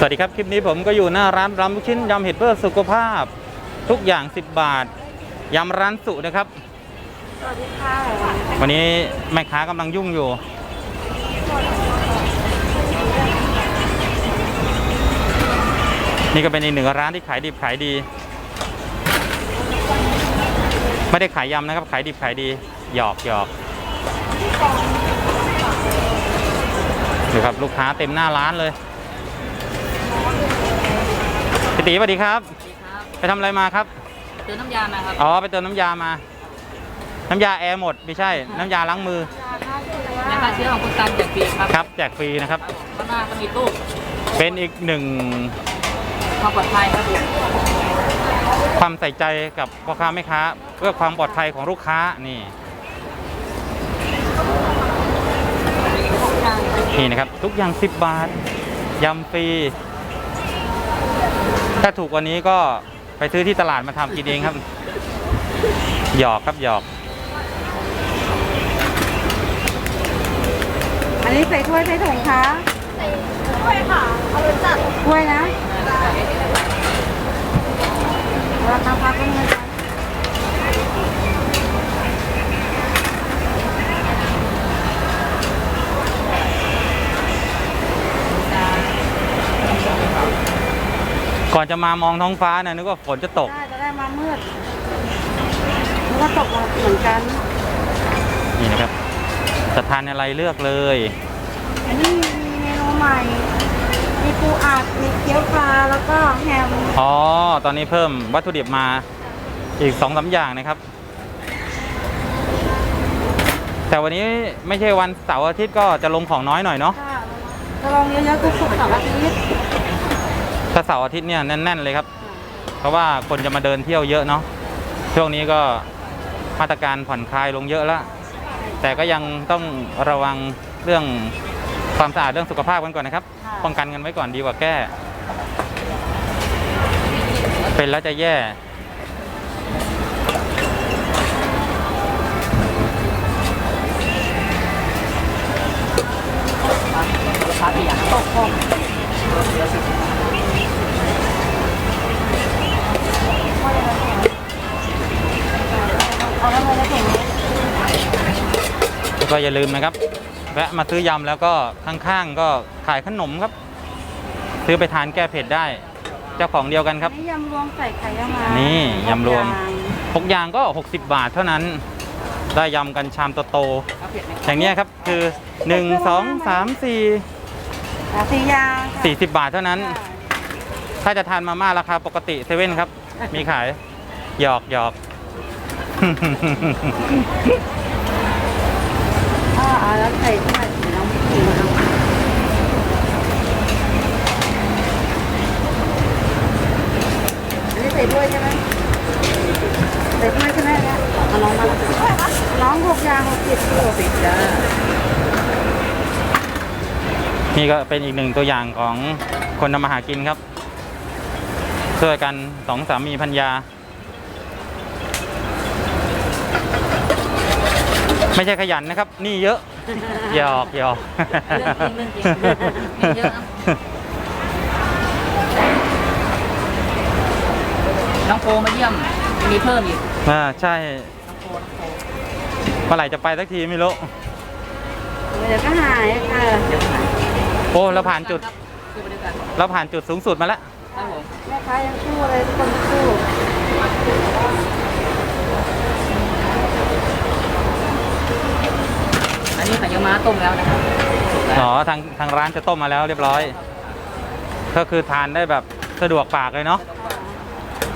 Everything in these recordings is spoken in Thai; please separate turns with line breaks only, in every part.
สวัสดีครับ คลิปนี้ผมก็อยู่หน้าร้านรำลูกชิ้นยำเห็ดเพื่อสุขภาพ ทุกอย่าง 10 บาทยำร้านสุนะครับ
สวัสดีค่ะ
วันนี้แม่ค้ากำลังยุ่งอยู่ นี่ก็เป็นอีกหนึ่งร้านที่ขายดิบขายดี ไม่ได้ขายยำนะครับ ขายดิบขายดีหยอกหยอกดูครับลูกค้าเต็มหน้าร้านเลย พี่ตีสวัสดีครับ
สวัสดีครับ
ไปทำอะไรมาครับ
เติมน้ำยามาครับ
อ๋อ ไปเติมน้ำยามา น้ำยาแอร์หมด ไม่ใช่ น้ำยาล้างมือ
แม่ค้าเชื้อของคุณตันจากปีครับ
ครับ แจกฟรีนะครับ
ครับผมข้างหน้าก็มีตู้
เป็นอีกหนึ่ง
ความปลอดภัยครับผม
ความใส่ใจกับพ่อค้าแม่ค้า เพื่อความปลอดภัยของลูกค้า นี่ นี่นะครับ ทุกอย่าง 10 บาท ยำฟรี ถ้าถูกกว่านี้ก็ไปซื้อที่ตลาดมาทำกินเองครับ หยอกครับหยอก
อันนี้ใส่ถ้วยใส่ถุงคะ
ใส่ถ้วยค่ะ เอารสจัด
ถ้วยนะราคาพักกันเลย
ก่อนจะมามองท้องฟ้านะนึกว่าฝนจะตก
ได้จะได้มามืดแล้วก็ตกมาเหมือนกัน
นี่นะครับจะทานอะไรเลือกเลย
อันนี้มีเมนูใหม่ มีปูอัด มีเกี๊ยวปลา แล้วก็แฮม
อ๋อ ตอนนี้เพิ่มวัตถุดิบมาอีกสองสาอย่างนะครับ แต่วันนี้ไม่ใช่วันเสาร์อาทิตย์ก็จะลงของน้อยหน่อยเนาะ
ค่ะจะลองเยอะๆคือสุกร์เสาร์อาทิตย์
ถ้าเสาร์อาทิตย์เนี่ยแน่น ๆ เลยครับ เพราะว่าคนจะมาเดินเที่ยวเยอะเนาะช่วงนี้ก็มาตรการผ่อนคลายลงเยอะแล้ว แต่ก็ยังต้องระวังเรื่องความสะอาดเรื่องสุขภาพกันก่อนนะครับ
ค่ะ
ป้องกันกันไว้ก่อนดีกว่าแก้ เป็นแล้วจะแย่
ลูกค้าที่อยาก
ตกผมเอาแล้วมาแล้วถุง
แล้วก็อย่าลืมนะครับ แวะมาซื้อยำแล้วก็ข้างๆก็ขายขนมครับ ซื้อไปทานแก้เผ็ดได้ เจ้าของเดียวกันครับ
อันนี่ยำรวมใส่ไข่ยำมา
นี่
นี่
ยำรวมหกอย่างก็ 60 บาทเท่านั้น ได้ยำกันชามโต
เอาเผ็ดไหม
ๆอย่างเนี้ยครับคือ 1 2 3 4
สี่อย่างค่ะ
40 บาทเท่านั้น ถ้าจะทานมาม่าราคาปกติเซเว่นครับ มีขาย หยอกหยอก
อ่าอ่าแล้วใส่ถ้วยเดี๋ยวน้องกินมาเอาอันนี้ใส่ถ้วยใช่ไหมใส่ถ้วยใช่ไหมเนี่ยเอาน้องมาน้องหกอย่างหกสิบกิโลสิบจ้า
นี่ก็เป็นอีกหนึ่งตัวอย่างของคนทำมาหากินครับ ช่วยกันสองสามีพัญญา ไม่ใช่ขยันนะครับ นี่เยอะหยอกหยอก
เรื่องจริงเรื่องจริงมีเยอะนะน้องโฟมาเยี่ยมมีเพิ่มอีก
อ่าใช่
น้องโฟน้องโฟ
เมื่อไหร่จะไปสักทีไม่รู้
เดี๋ยวก็หายค่ะ
เดี๋ยวหา
โอ้เราผ่านจุด
ครับคือไปด้วยกัน
เราผ่านจุดสูงสุดมาแล้ว
ครับผม
แม่ค้ายังสู้เลยทุกคนสู้
อันนี้ไข่เยี่ยวม้าต้มแล้วนะครับสุกแล้ว
อ๋อทางทางร้านจะต้มมาแล้วเรียบร้อย ก็คือทานได้แบบสะดวกปากเลยเนาะ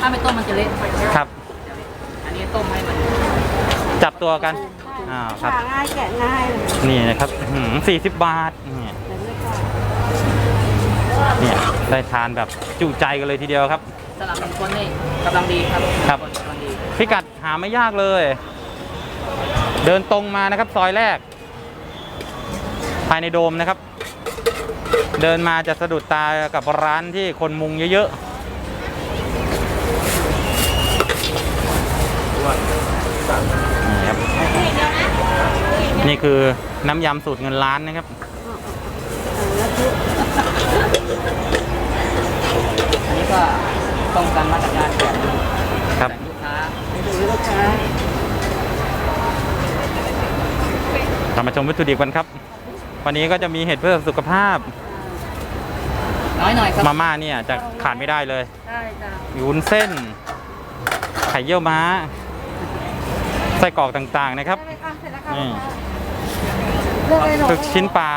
ถ้าไม่ต้มมันจะเละ
ครับ
อันนี้ต้มให้มัน
จับตัวกันอ่าครับ
ขาง่ายแกะง่ายเลย
นี่นะครับสี่สิบบาทเนี่ เนี่ยได้ทานแบบจุใจกันเลยทีเดียวครับ
สำหรับหนึ่งคนนี่กำลังดีครับ
ครับ
หนึ่งนกำลังดี
พิกัดหาไม่ยากเลย เดินตรงมานะครับซอยแรก ภายในโดมนะครับ เดินมาจะสะดุดตากับร้านที่คนมุงเยอะๆนี่ครับนี่คือน้ำยำสูตรเงินล้านนะครับ
แล้ว
ป้องกันมาตรการแจก
ครับ
แจกลูกค้า
ไปดูลูกค้า
เรามาชมวัตถุดิบกันครับ วันนี้ก็จะมีเห็ดเพื่อสุขภาพ
น้อยหน่อยครับ
มาม่าเนี่ยจะขาดไม่ได้เลย
ได้จ้ะ
มีวุ้นเส้น ไข่เยี่ยวม้า ไส้กรอกต่างๆนะครับ
ได้ไหมคะเสร็จแล้วค่ะ
อืม
เลือกเลยหนู
ลูกชิ้นปลา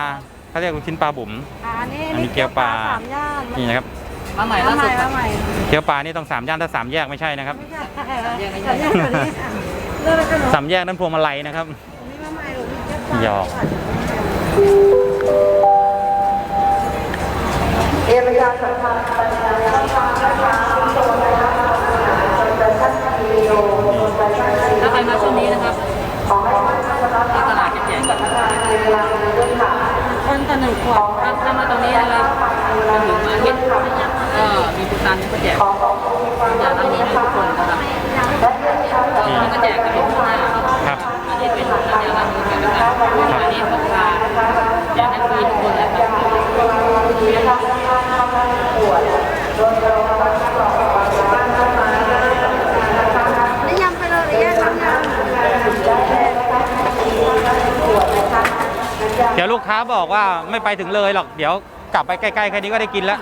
เขาเรียกลูกชิ้นปลาบุ๋ม
อ่าอันนี้
อันนี้เกี๊ยวปลา
สามย่าน
นี่นะครับ
มาใหม่
มา
ล่า
ให
สุ
ม่
ดครั
มา
บ
ใหม่
เกี๊ยวปลานี่ต้องสามย่านถ้าสามแยกไม่ใช่นะครับ
ไม่ใช่
สามแยกไม่ใช่
สามแยกตัวนี้เลือกเลยค่ะหนู
สามแยกนั้นพวงมาลัยนะครับ
อันนี้มาใหม่หนูมีเกี๊ยวปลา
หยอก
เอเรียสัมพันธ์ปัญญาช่องทางนะคะคุณผู้ชมนะคะจนจะชัดวิดีโอจนจะชัดวิดี
ถ้า
โอ
ใครมาช่วงนี้นะครับ
ขอให้ท่านนะคะ
ที่ตลาดแจก
สำนักงานเวลาด้วยค่ะ คนต่อหนึ่งขวด
ถ้าถ้ามาตรงนี้นะครับมาถึงมาเฮ็ดก็มีทุกตันก็แจก
อขอบคุณความ
อยาก
ร่วม
ให้
มือ
ทุก
ค
นนะครับ
และเรื่องการ
ตอนนี้ก็แจกกันทุกหน้าครับอันนี้เป็นน้ำยาล้างมือกันนะครับอันนี้พกพาแจกให้ฟรีทุกคนเลยครับ
นี่ยำไปเลยหรือแยกน้ำย
เดี๋ยวลูกค้าบอกว่าไม่ไปถึงเลยหรอก เดี๋ยวกลับไปใกล้ๆแค่นี้ก็ได้กินแล้ว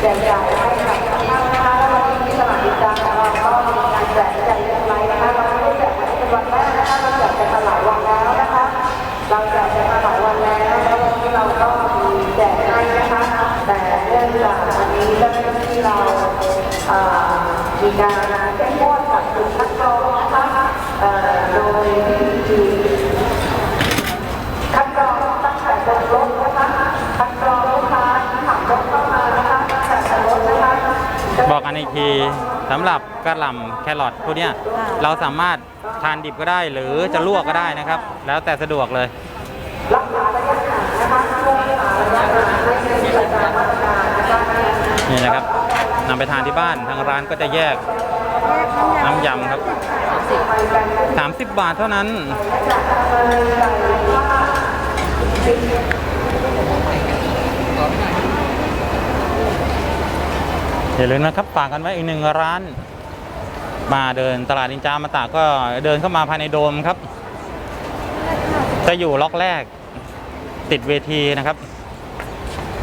แจกจ่ายให้กับท่านนะคะแล้ววันนี้สมัครดิจังของเราก็มีการแจกจ่ายเรียบร้อยนะคะเราไม่ได้แจกเป็นวันแรกนะคะเราแจกกันมาหลายวันแล้วนะคะ เราแจกกันมาหลายวันแล้วแล้ววันนี้เราก็มีแจกให้นะคะ แต่เนื่องจากวันนี้เจ้าหน้าที่เราเอ่อ มีการเข้มงวดกับจุดคัดกรองนะคะเอ่อโดยที่คัดกรองตั้งแต่บนรถนะคะคัดกรองลูกค้าที่ขับรถเข้ามานะคะตั้งแต่บนรถนะคะ
บอกกันอีกทีสำหรับกระหล่ำแครอทพวกเนี้ยเราสามารถทานดิบก็ได้หรือจะลวกก็ได้นะครับ แล้วแต่สะดวกเลย
รักษาระยะห่างนะคะช่วงรักษาระยะห่างให้เป็นไปตามมาตรการนะคะ
นี่นะครับนำ ไปทานที่บ้านทางร้านก็จะแยกน้ำยำครับ 30 บาทเท่านั้น อย่าลืมนะครับฝากกันไว้อีกหนึ่งร้าน มาเดินตลาดนินจามาตาก็เดินเข้ามาภายในโดมครับ จะอยู่ล็อกแรกติดเวทีนะครับ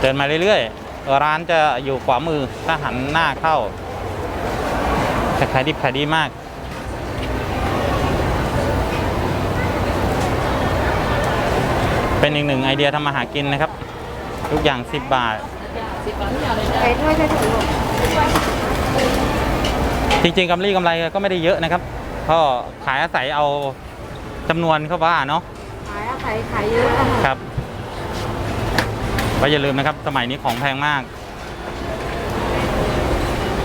เดินมาเรื่อยๆ ร้านจะอยู่ขวามือถ้าหันหน้าเข้าแต่ขายดิบขายดีมากเป็นอีกหนึ่งไอเดียทำมาหากินนะครับ ทุกอย่าง 10 บาท
สิบบาททุกอย่างเลยจ้ะ
ใส่ถ้วยใส่ถุง
จริงๆกำไรกำไรก็ไม่ได้เยอะนะครับก็ขายอาศัยเอาจำนวนเข้าว่าเนาะ
ขายขาศัยขายเยอะค
รับ ก็อย่าลืมนะครับ สมัยนี้ของแพงมาก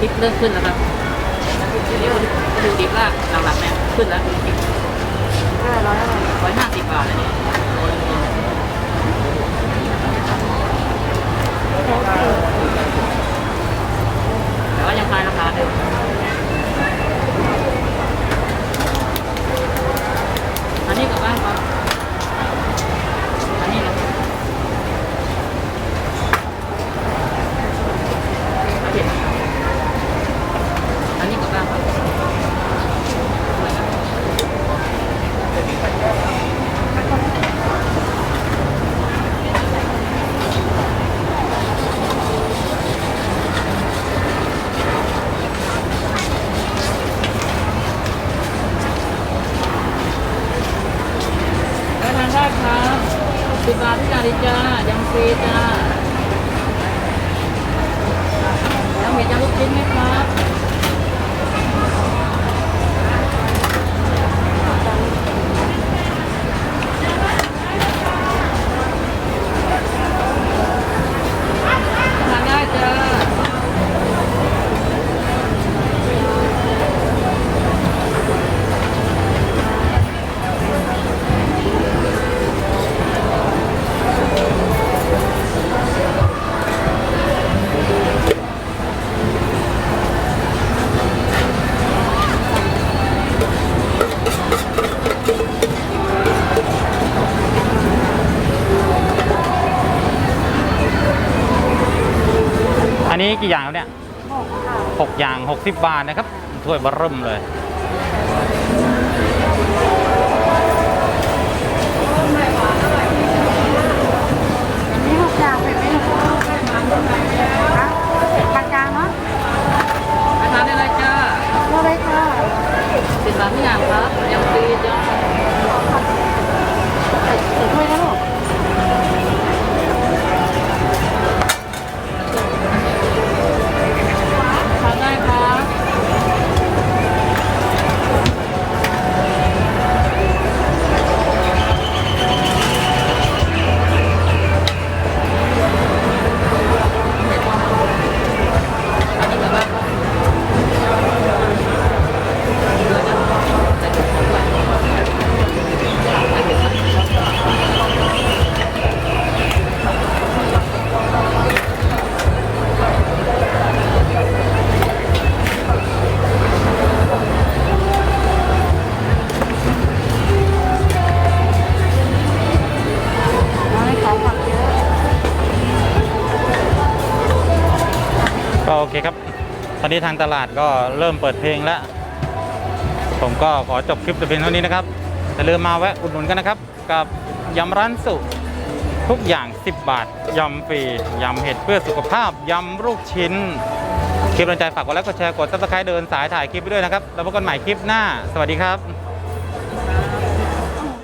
ทิปเริ่มขึ้นแล้วครับเดี๋ยวดูดิบละหลักๆเนี่ยขึ้นแล้วดูดิบ
เออร้อยร้
อยห้าสิบบาทเลยเนี่ยแต่ว่ายังคงราคาเดิม กี่อย่างครับ
เนี่ย
หกค่ะ
หกอย่าง60บาทนะครับถ้วยบะริ่มเลย ก็โอเคครับ ตอนนี้ทางตลาดก็เริ่มเปิดเพลงแล้ว ผมก็ขอจบคลิปแต่เพียงเท่านี้นะครับอย่าลืมมาแวะอุดหนุนกันนะครับ กับยำร้านสุทุกอย่าง 10 บาท ยำฟรี ยำเห็ดเพื่อสุขภาพ ยำลูกชิ้น คลิปสนใจฝากกดไลค์กดแชร์กดซับสไครต์เดินสายถ่ายคลิปไปด้วยนะครับ แล้วพบกันใหม่คลิปหน้า สวัสดีครับ